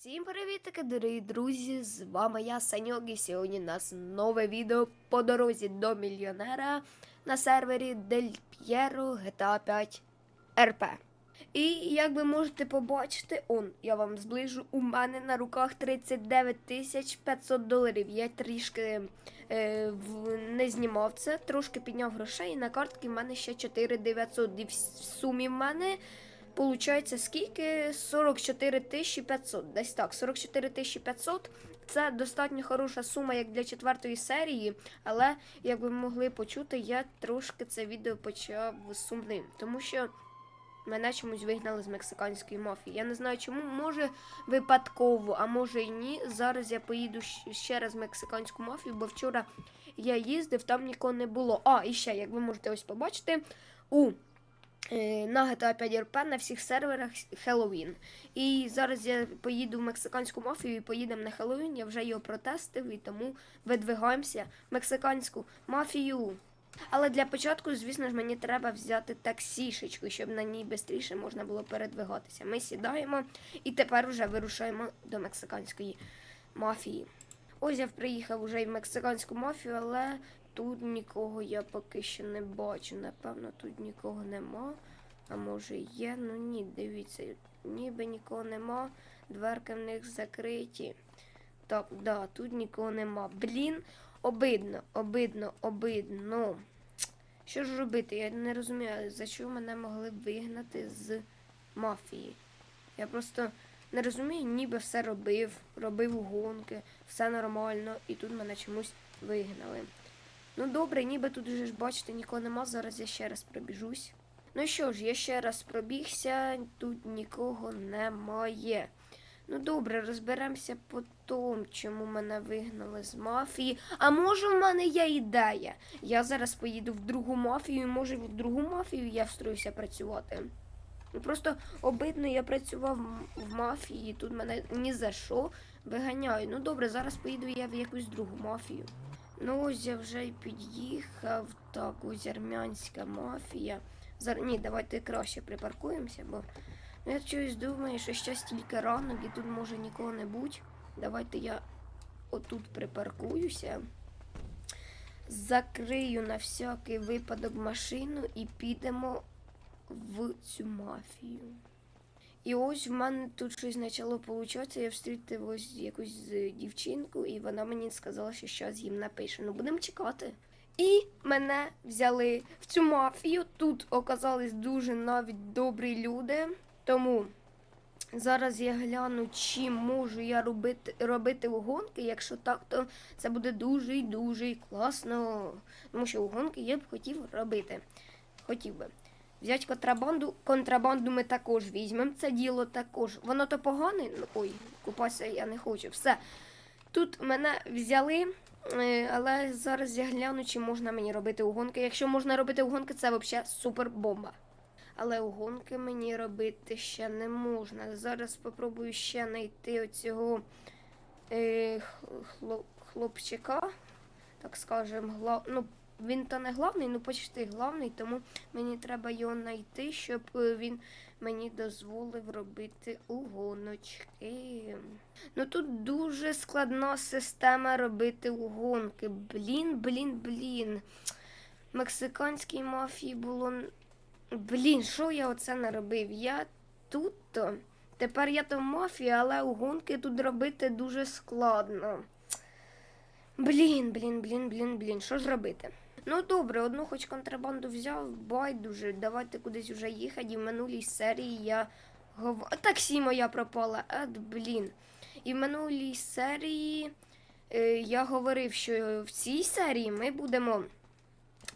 Всім привітки, дорогі друзі! З вами я, Саньок, і сьогодні у нас нове відео по дорозі до мільйонера на сервері Дель П'єро GTA 5 РП. І як ви можете побачити, он, я вам зближу, у мене на руках 39 тисяч 500 доларів. Я трішки е, в, не знімав це, трошки підняв грошей, і на картки в мене ще 4 900. І в сумі в мене Получається, скільки? 44 тисячі 500. Десь так, 44 тисячі 500. Це достатньо хороша сума, як для четвертої серії. Але, як ви могли почути, я трошки це відео почав сумним. Тому що мене чомусь вигнали з мексиканської мафії. Я не знаю чому, може випадково, а може і ні. Зараз я поїду ще раз в мексиканську мафію, бо вчора я їздив, там нікого не було. А, і ще, як ви можете ось побачити, у на GTA 5 RP на всіх серверах Хеллоуін. І зараз я поїду в мексиканську мафію і поїдемо на Хеллоуін. Я вже його протестив і тому видвигаємося в мексиканську мафію. Але для початку, звісно ж, мені треба взяти таксішечку, щоб на ній швидше можна було передвигатися. Ми сідаємо і тепер вже вирушаємо до мексиканської мафії. Ось я приїхав уже в мексиканську мафію, але тут нікого я поки що не бачу. Напевно, тут нікого нема. А може є? Ну ні, дивіться, ніби нікого нема. Дверки в них закриті. Так, да, тут нікого нема. Блін, обидно, обидно, обидно. Що ж робити? Я не розумію, за що мене могли вигнати з мафії. Я просто не розумію, ніби все робив, робив гонки, все нормально, і тут мене чомусь вигнали. Ну добре, ніби тут вже ж бачите, нікого нема. Зараз я ще раз пробіжусь. Ну що ж, я ще раз пробігся, тут нікого немає. Ну добре, розберемося по тому, чому мене вигнали з мафії. А може в мене є ідея. Я зараз поїду в другу мафію, і може в другу мафію я встроюся працювати. Ну просто обидно я працював в мафії, тут мене ні за що виганяють. Ну добре, зараз поїду я в якусь другу мафію. Ну, ось я вже й під'їхав. Так, ось армянська мафія. Зар... Ні, давайте краще припаркуємося, бо ну, я чогось думаю, що ще стільки ранок і тут може нікого не бути. Давайте я отут припаркуюся. Закрию на всякий випадок машину і підемо в цю мафію. І ось в мене тут щось почало получатися. Я встрітив ось якусь дівчинку, і вона мені сказала, що щось їм напише. Ну, будемо чекати. І мене взяли в цю мафію. Тут оказались дуже навіть добрі люди. Тому зараз я гляну, чи можу я робити, робити угонки. Якщо так, то це буде дуже і дуже класно. Тому що угонки я б хотів робити. Хотів би. Взять контрабанду. Контрабанду ми також візьмемо. Це діло також. Воно то погане. Ну, ой, купатися я не хочу. Все. Тут мене взяли, е, але зараз я гляну, чи можна мені робити угонки. Якщо можна робити угонки, це взагалі супер бомба. Але угонки мені робити ще не можна. Зараз спробую ще знайти оцього е, хлоп, хлопчика, так скажем, гла... ну, він то не главний, ну почти главний, тому мені треба його знайти, щоб е, він мені дозволив робити угоночки. Ну тут дуже складна система робити угонки. Блін, блін, блін. Мексиканській мафії було. Блін, що я оце наробив? Я тут то. Тепер я то в мафії, але угонки тут робити дуже складно. Блін, блін, блін, блін, блін. Що ж робити? Ну добре, одну хоч контрабанду взяв, байдуже, давайте кудись вже їхати. І в минулій серії я гов... Таксі моя пропала. Ед, блін. І в минулій серії е, я говорив, що в цій серії ми будемо.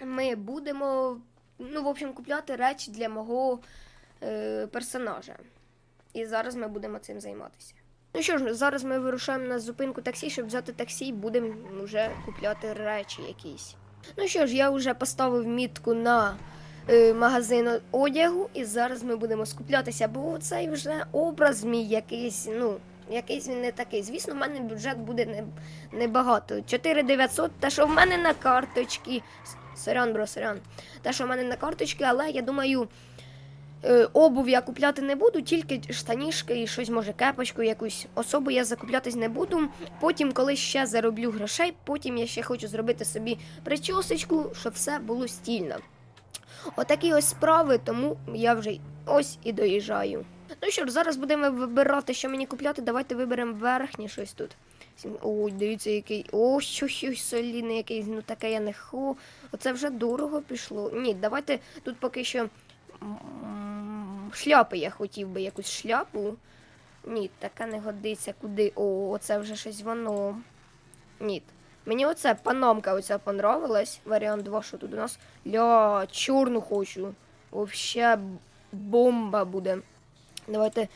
Ми будемо, ну, в общем, купляти речі для мого е, персонажа. І зараз ми будемо цим займатися. Ну що ж, зараз ми вирушаємо на зупинку таксі, щоб взяти таксі і будемо вже купляти речі якісь. Ну що ж, я вже поставив мітку на е, магазин одягу, і зараз ми будемо скуплятися, бо цей вже образ мій якийсь, ну, якийсь він не такий. Звісно, в мене бюджет буде не, небагато. 4900, те, що в мене на карточці. Сорян, бро, сорян. Те, що в мене на карточці, але я думаю, обув я купляти не буду, тільки штанішки і щось, може, кепочку якусь. Особу я закуплятись не буду. Потім, коли ще зароблю грошей, потім я ще хочу зробити собі причосочку, щоб все було стільно. Отакі ось справи, тому я вже ось і доїжджаю. Ну що ж, зараз будемо вибирати, що мені купляти. Давайте виберемо верхнє щось тут. Ой, дивіться, який. О, що щось солідне, якийсь, ну таке я не ху. Оце вже дорого пішло. Ні, давайте тут поки що. Шляпи я хотів би якусь шляпу. Ні, така не годиться куди. О, оце вже щось воно. Ні. Мені оце панамка оця понравилась. Варіант 2, що тут у нас. Ля, чорну хочу. Вообще бомба буде. Давайте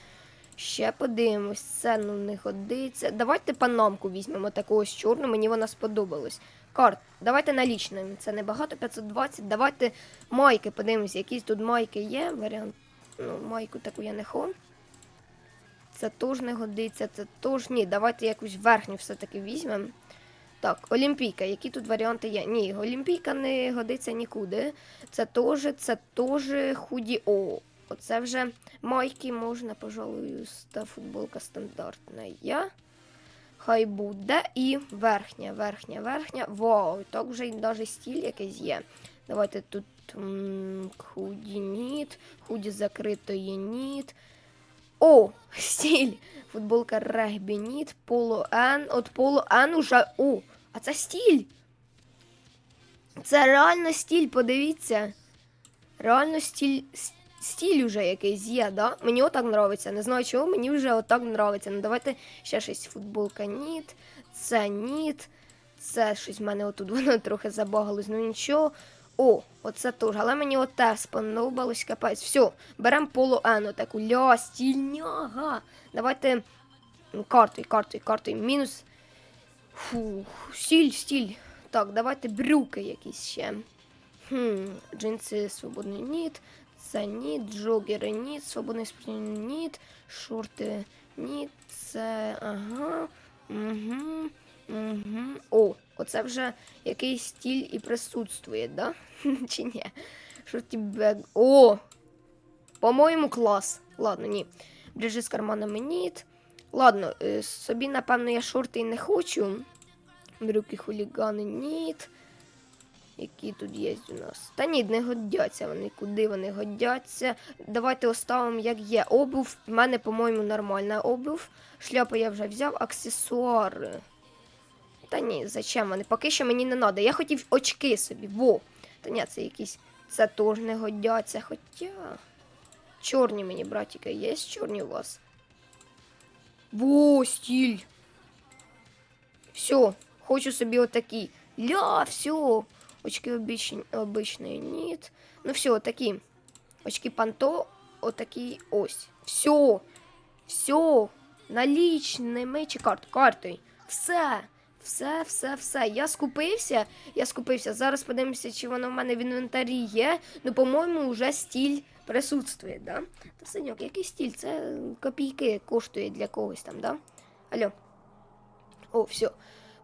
ще подивимось. Це ну не годиться. Давайте панамку візьмемо таку ось чорну, мені вона сподобалась. Карт, давайте налічними. Це небагато, 520. Давайте майки подивимося, якісь тут майки є. Варіант. Майку таку я не хочу. Це теж не годиться, це теж ні. Давайте якусь верхню все-таки візьмемо. Так, Олімпійка, які тут варіанти є? Ні, Олімпійка не годиться нікуди. Це теж, це теж худі. О, оце вже майки можна, пожалуй, ста футболка стандартна. Я. Хай буде. І верхня, верхня, верхня. Вау, так вже навіть стіль якийсь є. Давайте тут худі ніт, худі закритої ніт. О, стіль. Футболка регбі ніт, поло Н. От поло Н уже. О, а це стіль. Це реально стіль, подивіться. Реально стіль. Стіль уже якийсь є, да? Мені отак нравиться. Не знаю чого, мені вже отак нравиться. Ну давайте ще щось. Футболка ніт, це ніт, це щось в мене отут воно трохи забагалось, ну нічого. О, оце теж. Але мені оте сподобалось капець. Все, беремо поло Н, таку ля, стільняга. Давайте картою, картою, картою. Мінус. Фу, стіль, стіль. Так, давайте брюки якісь ще. Хм, джинси свободний ніт, це ніт, джогери ніт, свободний спортивний ніт, шорти ніт, це ага. Угу, угу. О, оце вже якийсь стіль і присутствує, да? Чи ні? Шорті бег. О! По-моєму, клас. Ладно, ні. Брижи з карманами ніт. Ладно, е, собі, напевно, я шорти і не хочу. Брюки хулігани ніт. Які тут є у нас? Та ні, не годяться вони. Куди вони годяться? Давайте оставимо, як є. Обув. В мене, по-моєму, нормальна обув. Шляпу я вже взяв, аксесуари. Та ні, зачем вони? Поки що мені не треба. Я хотів очки собі. Во. Та ні, це якісь. Теж не годяться. Хоча. Чорні мені, братіки, є чорні у вас? Во, стіль. Все, хочу собі отакі. Ля, все. Очки обичні ніт. Ну все, отакі. Очки панто, отакі ось. Все. Все. Налічними чи карт, картою. Все. Все, все, все. Я скупився. Я скупився. Зараз подивимося, чи воно в мене в інвентарі є. Ну, по-моєму, вже стіль присутствує, да? Та синьок, який стіль? Це копійки коштує для когось там, да? Алло. О, все.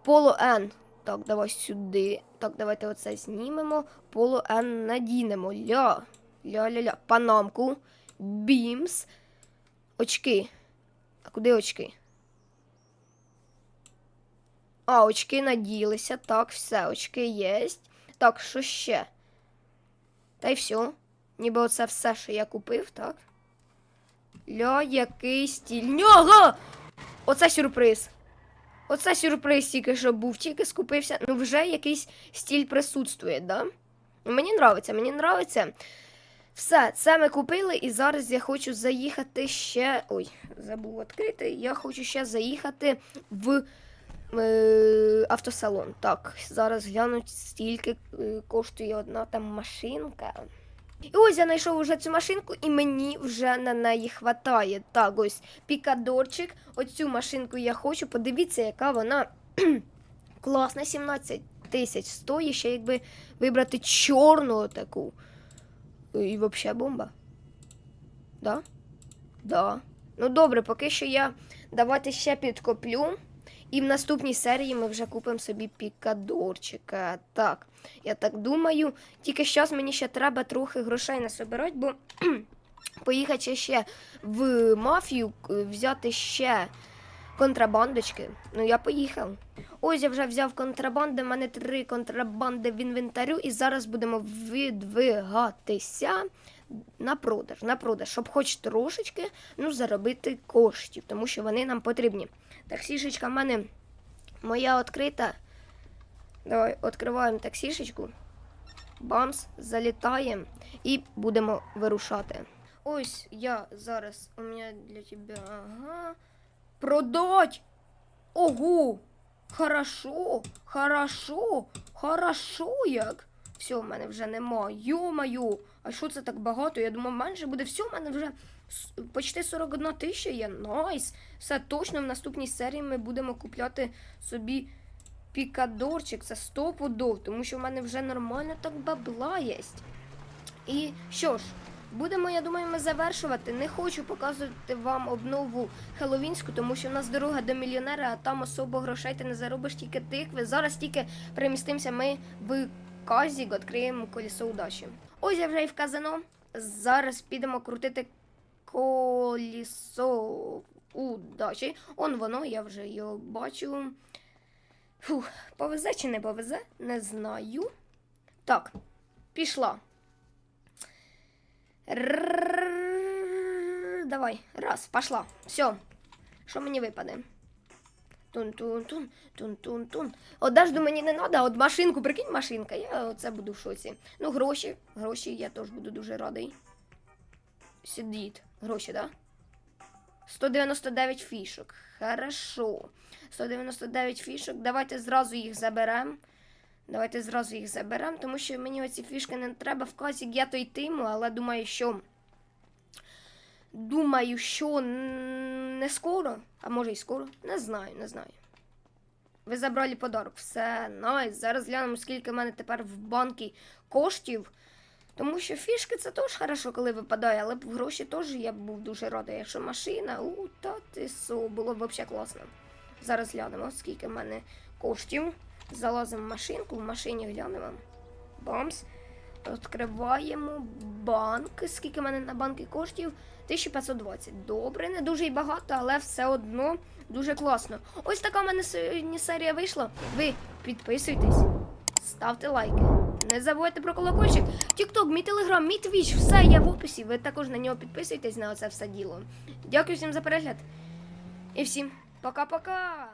Поло Н. Так, давай сюди. Так, давайте оце знімемо. Поло Н надінемо. Ля. Ля-ля-ля. Панамку. Бімс. Очки. А куди очки? А, очки наділися. Так, все, очки є. Так, що ще? Та й все. Ніби оце все, що я купив, так? Ля, який стіль. Нього! Оце сюрприз. Оце сюрприз тільки що був, тільки скупився. Ну, вже якийсь стіль присутствує, да? Ну, Мені нравиться, мені нравиться. Все, це ми купили, і зараз я хочу заїхати ще. Ой, забув відкрити. Я хочу ще заїхати в е, автосалон. Так, зараз глянуть, стільки е, коштує одна там машинка. І ось я знайшов вже цю машинку, і мені вже на неї хватає. Так, ось пікадорчик. Оцю машинку я хочу. Подивіться, яка вона класна. 17 тисяч стоїть, ще якби вибрати чорну таку. І взагалі бомба. Да? Да. Ну добре, поки що я давайте ще підкоплю. І в наступній серії ми вже купимо собі пікадорчика. Так, я так думаю. Тільки зараз мені ще треба трохи грошей насобирати, бо поїхати ще в мафію, взяти ще контрабандочки. Ну, я поїхав. Ось я вже взяв контрабанди, в мене три контрабанди в інвентарю, і зараз будемо відвигатися на продаж, на продаж, щоб хоч трошечки ну, заробити коштів, тому що вони нам потрібні. Таксішечка в мене моя відкрита. Давай відкриваємо таксішечку. Бамс, залітаємо і будемо вирушати. Ось я зараз у мене для тебе. Ага. Продать! Ого! Хорошо! Хорошо! Хорошо як! Все, в мене вже нема. Йо-маю, а що це так багато? Я думав, менше буде. Все, в мене вже почти 41 тисяча є. Найс. Все точно в наступній серії ми будемо купляти собі пікадорчик. Це 100 пудов, тому що в мене вже нормально так бабла є. І що ж, будемо, я думаю, ми завершувати. Не хочу показувати вам обнову Хеловінську, тому що в нас дорога до мільйонера, а там особо грошей ти не заробиш тільки тикви. Зараз тільки перемістимося ми в казік відкриємо колісо удачі. Ось я вже і в казино. Зараз підемо крутити колісо удачі. Он воно, я вже його бачу. Фух, повезе чи не повезе? Не знаю. Так, пішла. Давай, раз, пішла. Все. Що мені випаде? Тун-тун-тун, тун-тун-тун. Одежду мені не треба, от машинку, прикинь, машинка, я оце буду в шоці. Ну, гроші, гроші, я теж буду дуже радий. Сидіть. Гроші, так? Да? 199 фішок. Хорошо. 199 фішок. Давайте зразу їх заберемо. Давайте зразу їх заберемо, тому що мені оці фішки не треба в класі я то йтиму, але думаю, що. Думаю, що не скоро, а може й скоро. Не знаю, не знаю. Ви забрали подарок. Все, найс. Зараз глянемо, скільки в мене тепер в банки коштів. Тому що фішки це теж хорошо, коли випадає, але б гроші теж я був дуже радий. Якщо машина, у, та ти було б взагалі класно. Зараз глянемо, скільки в мене коштів. Залазимо в машинку, в машині глянемо. Бамс. Відкриваємо банк. Скільки в мене на банки коштів? 1520. Добре, не дуже й багато, але все одно дуже класно. Ось така в мене сьогодні серія вийшла. Ви підписуйтесь, ставте лайки. Не забувайте про колокольчик. Тікток, мій телеграм, мій твіч, все є в описі. Ви також на нього підписуйтесь на оце все діло. Дякую всім за перегляд. І всім пока-пока!